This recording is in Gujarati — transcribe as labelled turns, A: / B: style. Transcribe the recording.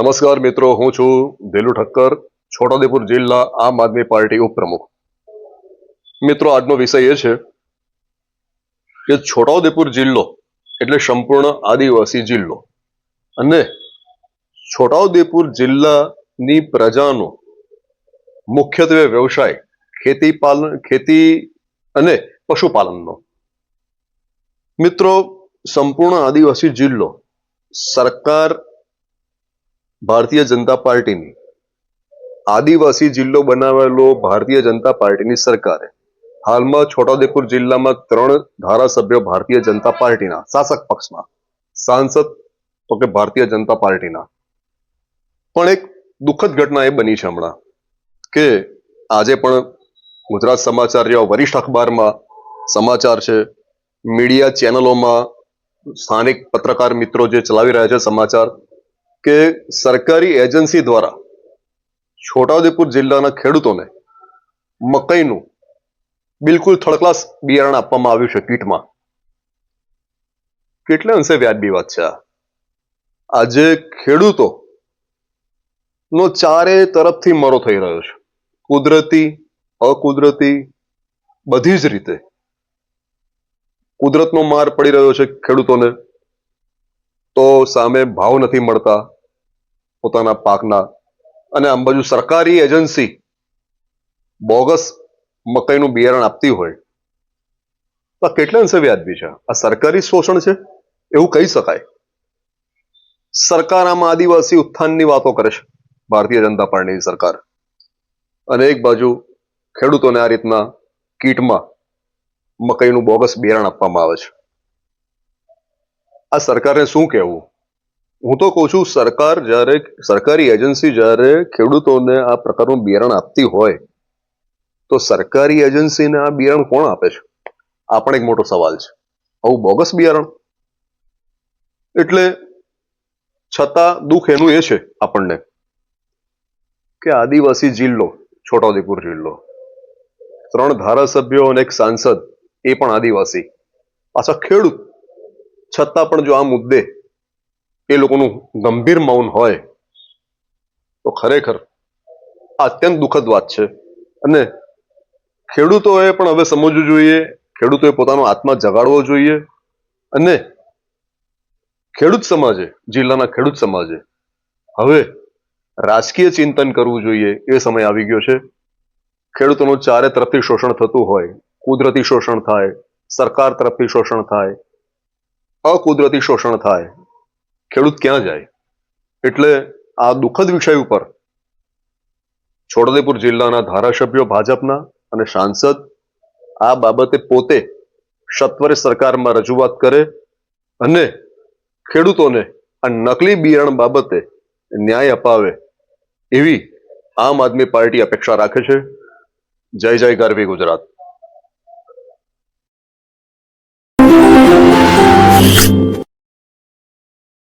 A: નમસ્કાર મિત્રો, હું છું ધીલુ ઠક્કર, છોટાઉદેપુર જિલ્લા આમ આદમી પાર્ટી ઉપપ્રમુખ. મિત્રો, આજનો વિષય એ છે કે છોટાઉદેપુર જિલ્લો એટલે સંપૂર્ણ આદિવાસી જિલ્લો. અને છોટાઉદેપુર જિલ્લાની પ્રજાનો મુખ્યત્વે વ્યવસાય ખેતી પાલન ખેતી અને પશુપાલનનો. મિત્રો, સંપૂર્ણ આદિવાસી જિલ્લો સરકાર ભારતીય જનતા પાર્ટીની આદિવાસી જિલ્લો બનાવેલો ભારતીય જનતા પાર્ટીની સરકારે હાલમાં છોટાઉદેપુર જિલ્લામાં ત્રણ ધારાસભ્યો ભારતીય જનતા પાર્ટીના શાસક પક્ષના સાંસદ તો કે ભારતીય જનતા પાર્ટીના. પણ એક દુઃખદ ઘટના એ બની છે હમણાં કે આજે પણ ગુજરાત સમાચાર જેવા વરિષ્ઠ અખબારમાં સમાચાર છે, મીડિયા ચેનલોમાં સ્થાનિક પત્રકાર મિત્રો જે ચલાવી રહ્યા છે સમાચાર કે સરકારી એજન્સી દ્વારા છોટાઉદેપુર જિલ્લાના ખેડૂતોને મકઈનું બિલકુલ થર્ડ ક્લાસ બિયારણ આપવામાં આવ્યું છે કીટમાં. કેટલે અંશે વ્યાજબી વાત છે આજે ખેડૂતો નો ચારે તરફથી મરો થઈ રહ્યો છે. કુદરતી, અકુદરતી, બધી જ રીતે કુદરતનો માર પડી રહ્યો છે ખેડૂતોને. તો સામે ભાવ નથી મળતા પોતાના પાકના. અને આમ બાજુ સરકારી એજન્સી બોગસ મકાઈનું બિયારણ આપતી હોય. તો આ કેટલા અંશે વ્યાજબી છે? આ સરકારી શોષણ છે? એવું કહી શકાય. સરકાર આમાં આદિવાસી ઉત્થાનની વાતો કરે છે, ભારતીય જનતા પાર્ટીની સરકાર. અને એક બાજુ ખેડૂતોને આ રીતના કીટમાં મકાઈનું બોગસ બિયારણ આપવામાં આવે છે. આ સરકારને શું કહેવું? હું તો કહું છું, સરકાર જ્યારે, સરકારી એજન્સી જ્યારે ખેડૂતોને આ પ્રકારનું બિયારણ આપતી હોય, તો સરકારી એજન્સીને આ બિયારણ કોણ આપે છે? આ પણ એક મોટો સવાલ છે. આવું બોગસ બિયારણ? એટલે છતાં દુઃખ એનું એ છે આપણને કે આદિવાસી જિલ્લો, છોટાઉદેપુર જિલ્લો, ત્રણ ધારાસભ્યો અને એક સાંસદ, એ પણ આદિવાસી. પાછા ખેડૂત. છતાં પણ જો આ મુદ્દે એ લોકોનું ગંભીર મૌન હોય, તો ખરેખર આ અત્યંત દુઃખદ વાત છે. અને ખેડૂતોએ પણ હવે સમજવું જોઈએ, ખેડૂતોએ પોતાનો આત્મા જગાડવો જોઈએ અને ખેડૂત સમાજે, જિલ્લાના ખેડૂત સમાજે હવે રાજકીય ચિંતન કરવું જોઈએ. એ સમય આવી ગયો છે. ખેડૂતોનું ચારે તરફથી શોષણ થતું હોય, કુદરતી શોષણ થાય, સરકાર તરફથી શોષણ થાય અકુદરતી શોષણ થાય, ખેડૂત ક્યાં જાય? એટલે આ દુઃખદ વિષય ઉપર છોટાદેપુર જિલ્લાના ધારાસભ્યો ભાજપના અને સાંસદ આ બાબતે પોતે સત્વરે સરકારમાં રજૂઆત કરે અને ખેડૂતોને આ નકલી બિયારણ બાબતે ન્યાય અપાવે એવી આમ આદમી પાર્ટી અપેક્ષા રાખે છે. જય જય ગરવી ગુજરાત. Mommy.